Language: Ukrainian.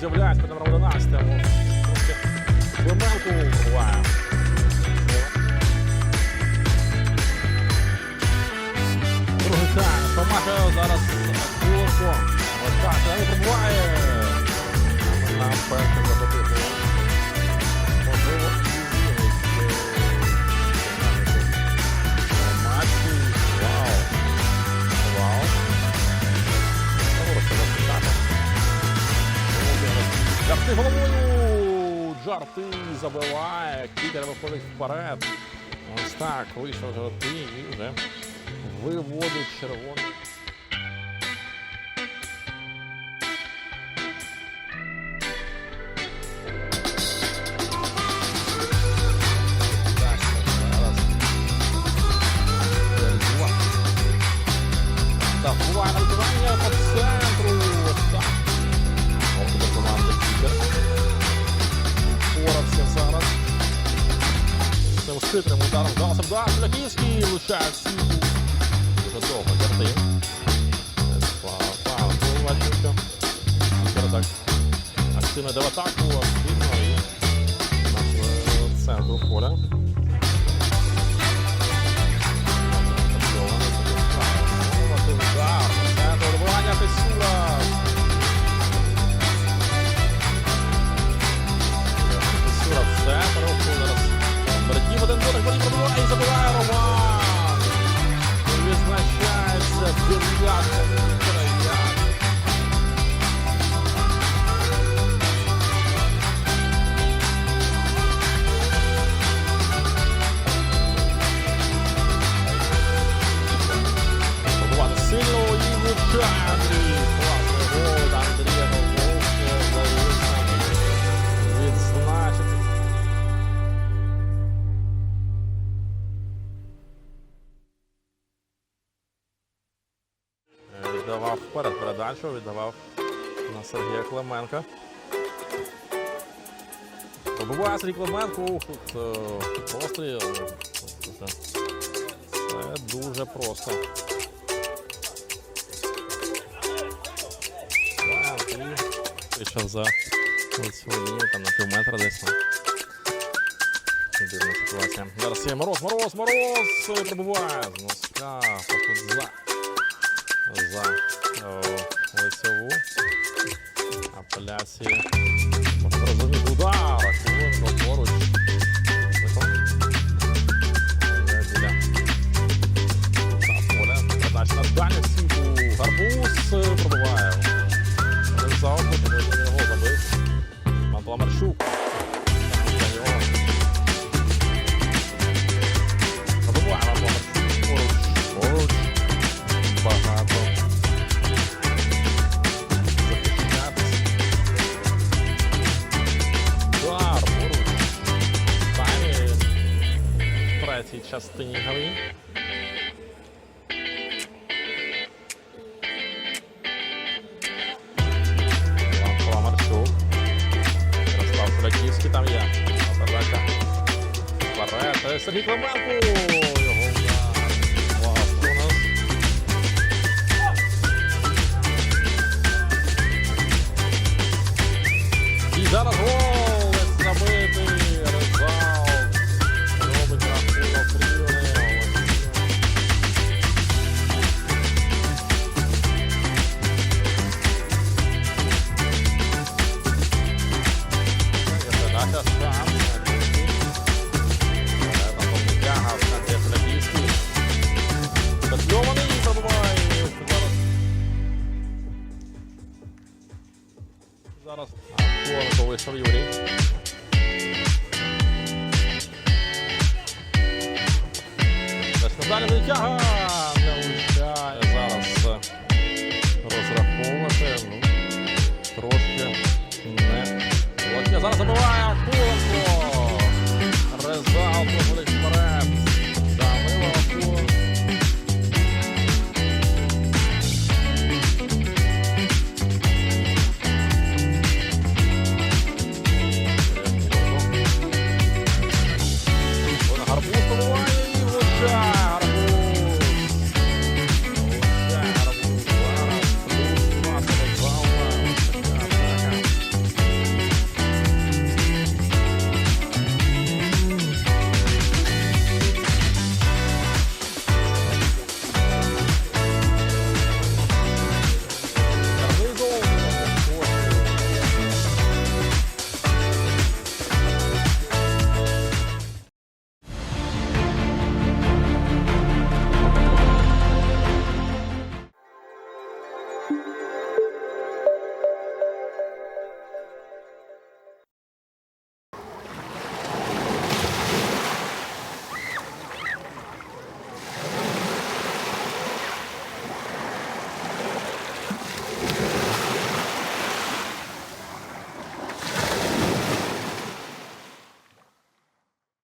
з'являється під номером 11. Трошки Клименко пробуває. Другий тайм. Помахає зараз кулаком. Ось так, не пробуває. Нам першим Жарти забиває. Кітер виходить вперед. Ось так, вийшов жарти і вже виводить червоний. Хитрим ударом вдалося вдар. Шляхівський влучає в сітку. Дуже довго бачив, що Кіпер так активно до атаку, активно і наш центру поля. Віддавав вперед передачу, віддавав на Сергія Клименка. Пробиває Сергій Клименко. Ух, тут е, постріл. Це, це дуже просто. і Вийшов за цю лінію, там на пів метра десь. ну. Дивна ситуація. Зараз є Мороз, Мороз, Мороз! е, Пробиває з носка, тут за. За о, лицеву. Апеляції. Можна розуміти удар. Хвилинку поруч. в третій частині гри. Іван Паламарчук. Ярослав Шуляківський там є. Передача. Вперед. Е, Сергій Клименко. Його удар. Клас у нас. І зараз гол Зараз. Коротко вийшов Юрій. Далі витяга. Не влучає зараз е, розраховувати. Ну, трошки не. Зараз забиває Куленко. Резал,